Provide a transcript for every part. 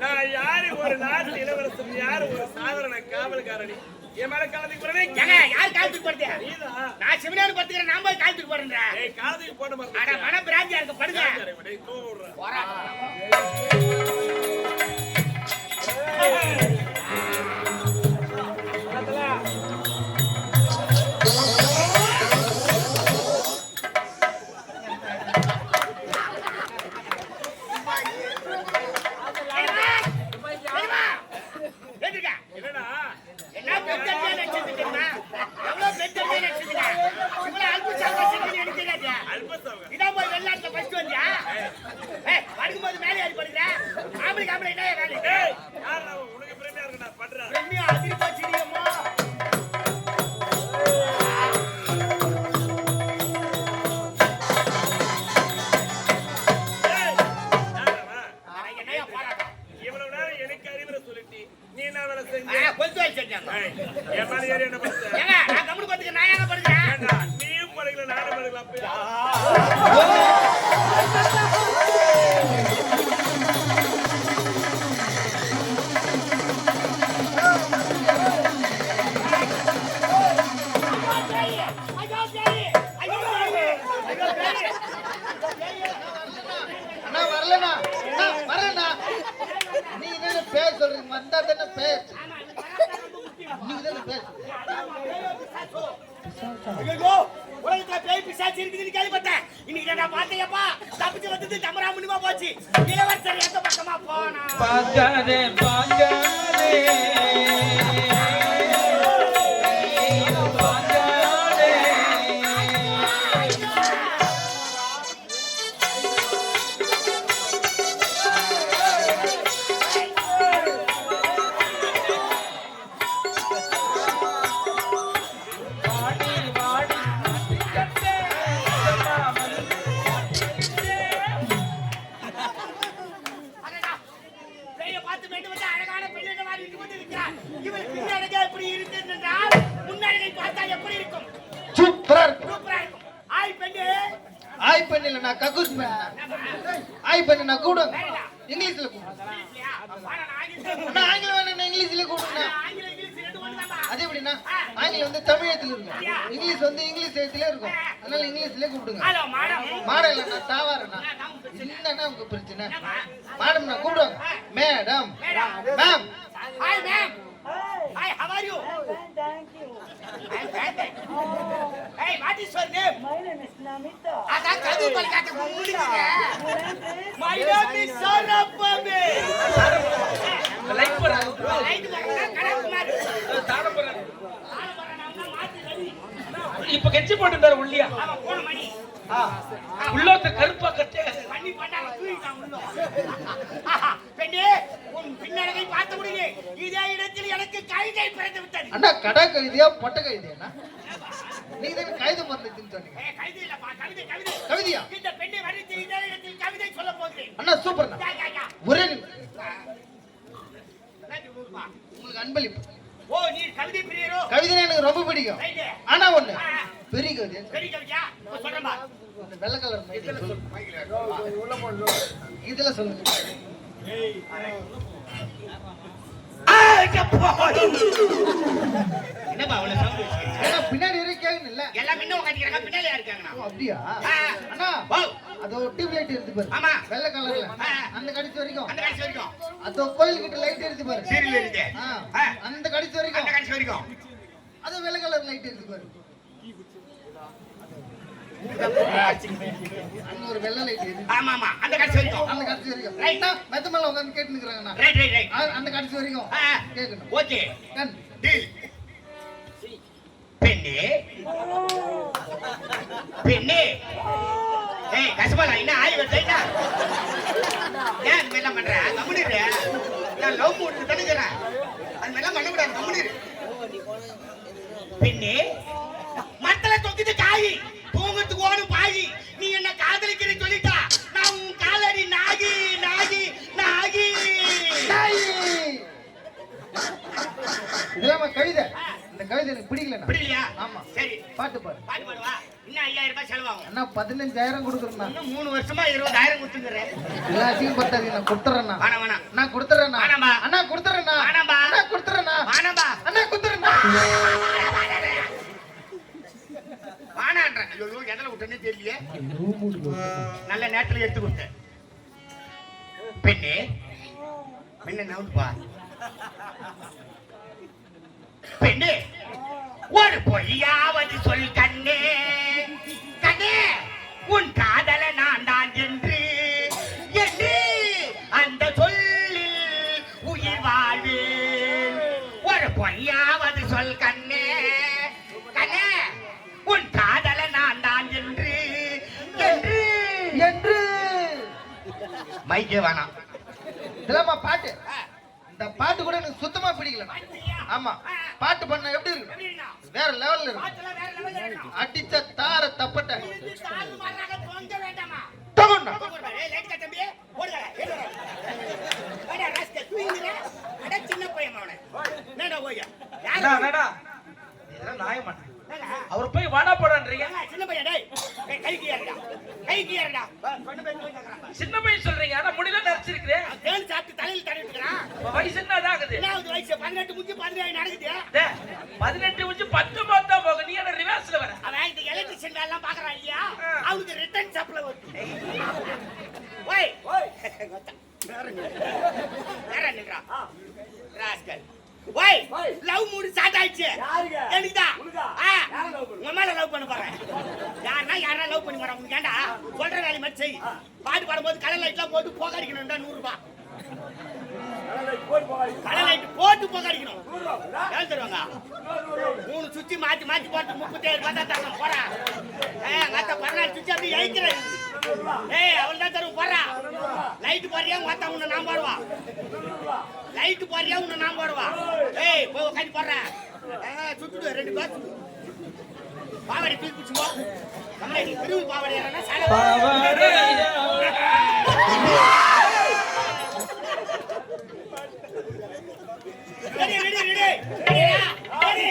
நான் யாரு ஒரு நாட்டு இளவரசன் யாரு ஒரு சாதாரண காவல்காரணி என் மேல காலத்துக்கு போறேன் யார் காலத்துக்கு போறது? நான் சிவனாரு படுத்துக்கிறேன், நான் போய் காலத்துக்கு போறேன்றா. டேய் காலத்துக்கு போட அட, மன பிராந்தியா இருக்கு, படுங்க. டேய் போறா. வேலை செஞ்சாங்க. என் மேல ஏறி என்ன நான் கம்முனு படுத்துக்க, நான் ஏங்க படுக்கிறேன்? நீயும் படுக்கல நானும் படுக்கல அப்பயா வந்தா தானே பேர் நீங்க தானே பேர் ஐயோ, உலகத்துல பேய் பிசாசு இருக்குதுன்னு கேள்விப்பட்டேன். இன்னைக்கு நான் பார்த்தேன்ப்பா. தப்பிச்சு வந்தது தமரா முடியுமா போச்சு இளவரசர் எந்த பக்கமா போனா அண்ணா ஆங்கிலம் வேணும் இங்கிலீஷ்ல கூப்பிடுங்க. அது எப்படின்னா ஆங்கிலம் வந்து தமிழ் எழுத்துல இருக்கும் இங்கிலீஷ் வந்து இங்கிலீஷ் எழுத்துல இருக்கும் அதனால இங்கிலீஷ்ல கூப்பிடுங்க மேடம். இல்லைண்ணா தாவாரண்ணா என்னண்ணா உங்க பிரச்சனை மேடம் நான் கூப்பிடுவாங்க madam ma'am Hi, ma'am. Hi, how are you? Fine, thank you. I'm fine, thank you. Hey, what is your name? My name is Namita. அதான் கதவு பல்காட்டு மூடிக்குங்க. Your name is? My like போறாங்க. தாட போறாங்க மாத்தி ready. இப்ப கெச்சி போட்டுட்டாரு உள்ளியா அவன் போன மணி. உள்ளோத்த கருப்பா கட்டே பண்ணி பண்ணாங்க, தூக்கிட்டான் உள்ள. ஆஹா, பெண்ணே, உன் பின்னழகை பார்த்த முடியே இதே இடத்தில் எனக்கு கவிதை பிறந்து விட்டது அண்ணா கடை கழுதியா பொட்டை கழுதியா நீங்க தானே கைது மறந்துச்சுன்னு சொன்னீங்க கவிதை இல்லப்பா, கவிதை, கவிதை. கவிதையா இந்த பெண்ணை வர்ணித்து இதே இடத்தில் கவிதை சொல்ல போகிறேன் அண்ணா யா. ஒரே நிமிஷம். உங்களுக்கு அன்பளிப்பு. ஓ நீ கவிதை பிரியரோ? கவிதை எனக்கு ரொம்ப பிடிக்கும். ஆனா ஒண்ணு பெரிய கவிதை பெரிய கவிதையா? அந்த வெள்ளை கலர் மைக்கு சொல்லு. இதுல சொல்லுங்க என்னப்பா அவ்வளவு பின்னாடி இல்ல. எல்லாம் முன்ன பின்னாலே அப்படியா. அண்ணா அதோ டியூப் லைட் எடுத்து பாரு. ஆமா. வெள்ளை கலர்ல. அந்த கடிச்சு வரைக்கும். அந்த கடைசி வரைக்கும். அதோ கோயில் கிட்ட லைட் எடுத்து பாரு. சீரியல் இருக்கு. அந்த கடிச்சு அந்த வரைக்கும் கடைசி வரைக்கும். அதோ வெள்ளை கலர் லைட் எடுத்து பாரு. ஒரு வெள்ளை லைட். ஆமா ஆமா அந்த கடைசி வரைக்கும். அந்த கடிச்சு வரைக்கும். மெத்த மேல உட்காந்து கேட்டு நிக்கிறாங்கண்ணா ரைட் ரைட் ரைட் ஆ, அந்த கடிச்சு வரைக்கும். ஆ. கேட்கணும் ஓகே. டீல் பெண்ணே. பெண்ணே. ஏய் கசபாலா என்ன ஆய் வருது ஏன் இந்த மாதிரிலாம் பண்ற? கம்முனிரு நான் லவ் மூட்ல தடுக்கிறேன் அது மாதிரிலாம் பண்ணக்கூடாது கம்முனு இரு. பெண்ணே மத்தல தொக்கிட்டு காய் தூங்கத்துக்கு ஓடும் பாயி. கவிதை எனக்கு பிடிக்கல பிடிக்கலையா? ஆமா. சரி. பாட்டு பாட்டு பாடுவா? இன்னும் ஐயாயிரம் ரூபாய் செலவாகும். அண்ணா பதினஞ்சாயிரம் கொடுக்குறேண்ணா இன்னும் மூணு வருஷமா இருபதாயிரம் கொடுத்துக்கிறேன் எல்லாத்தையும் பத்தாது நான் கொடுத்துறேண்ணா. வேணாம் வேணாம் அண்ணா கொடுத்துறேண்ணா. வேணாம்பா. அண்ணா கொடுத்துறேண்ணா. வேணாம்பா. அண்ணா கொடுத்துறேண்ணா. வானம்பா அண்ணா கொடுத்துறேண்ணா. வானான்றேன் ஐயோ எதில் விட்டேன்னே தெரியலையே. நல்ல நேரத்துல எடுத்து கொடுத்தேன். பெண்ணே பெண்ணே நவுதுப்பா பெண்ணே ஒரு பொய்யாவது சொல் கண்ணே. கண்ணே உன் காதல நான் தான் என்று. என்று அந்த சொல்லில் உயிர் வாழ்வேன். ஒரு பொய்யாவது சொல் கண்ணே. கண்ணே உன் காதல நான் தான் என்று. என்று. என்று. மைக்கே வேணாம். இதெல்லாமா பாட்டு? இந்த பாட்டு கூட எனக்கு சுத்தமா பிடிக்கலண்ணா. ஆமா. பாட்டு பண்ண எப்படி இருக்கு வேற லெவல்ல இருக்கு அடிச்ச தார தப்பட்ட? அவர் போய் வாடா போடான்றீங்க. சின்ன பையன் சொல்றீங்க ஆனா முடியல நடிச்சிருக்கிறேன் வயசு என்ன ஆகுது? பதினெட்டு முடிச்சு பதினேழு நடக்குது. பதினெட்டு வச்சு பத்தொன்பது தான் போக நீ என்ன ரிவர்ஸ்ல வர அவன் இந்த எலக்ட்ரிஷியன் வேலை எல்லாம் பாக்குறான் இல்லையா அவனுக்கு ரிட்டர்ன் சப்ளை வருது ஓய் வேற நின்றா ராஸ்கல் ஓய் லவ் மூடு ஸ்டார்ட் ஆயிடுச்சு எனக்குதா ஆ உங்க மேல லவ் பண்ண போறேன் யாருன்னா யாரா லவ் பண்ணி போறேன் உனக்கு ஏன்டா சொல்ற வேலையை மட்டும் செய். பாட்டு பாடும்போது கலர் லைட்லாம் போட்டு போக அடிக்கணும்டா நூறு ரூபாய் கலர் லைட் போட்டு போக அடிக்கணும் ஏன் தருவாங்க மூணு சுத்தி மாற்றி மாற்றி போட்டு முப்பத்தேழு ரூபாய் தான் தரணும். போறா ஏ மத்த பதினாலு சுத்தி அப்படி இழைக்கிறேன் ஏய் அவள் தான் தருவோம். போறா லைட் போறியா மத்த உன்னை நான் போடுவா லைட் போறியா உன்னை நான் போடுவா ஏய் போய் உட்காந்து போடுறேன் சுத்துடு. ரெண்டு பேர் சுத்து. பாவாடி தூக்கி பிடிச்சு போ. நம்மளே நீ திருவி பாவாடி ஏறனா சாலை ரெடி ரெடி ரெடி ரெடியா ரெடி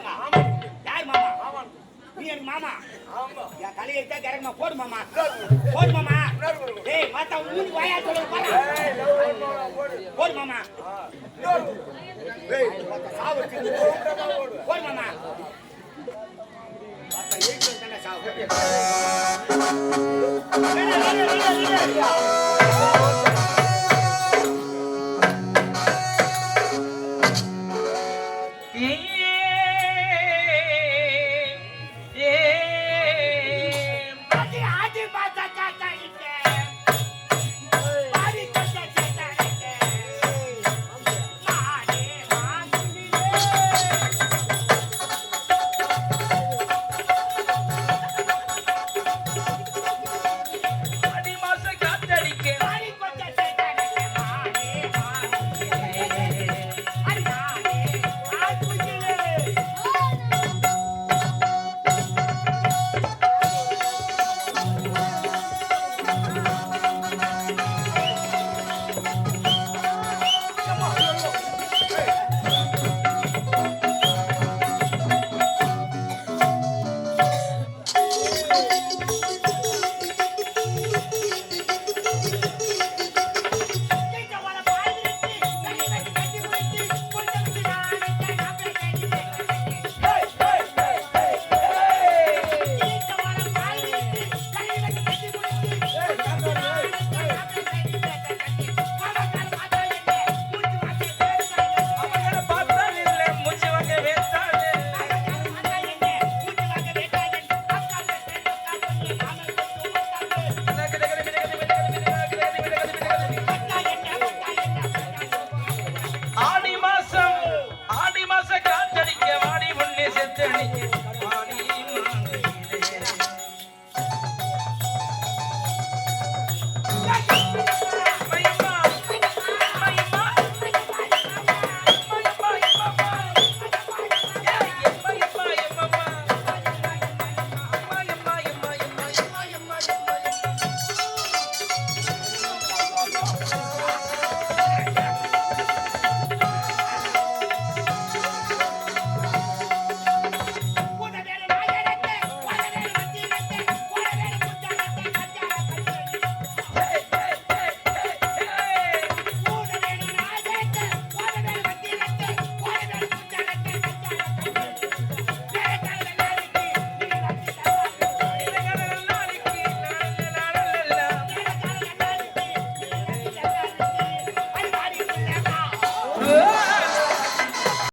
கூப்பிடுவாங்க யார் மாமா நீ எனக்கு மாமா என் தலையை தான் கரெக்டா போடு மாமா போடு மாமா டேய் மாத்தா மூணு வாயா சொல்ல போறா போடு மாமா மாத்தா சாவு போடு மாமா மாத்தா ஏய் தானே சாவு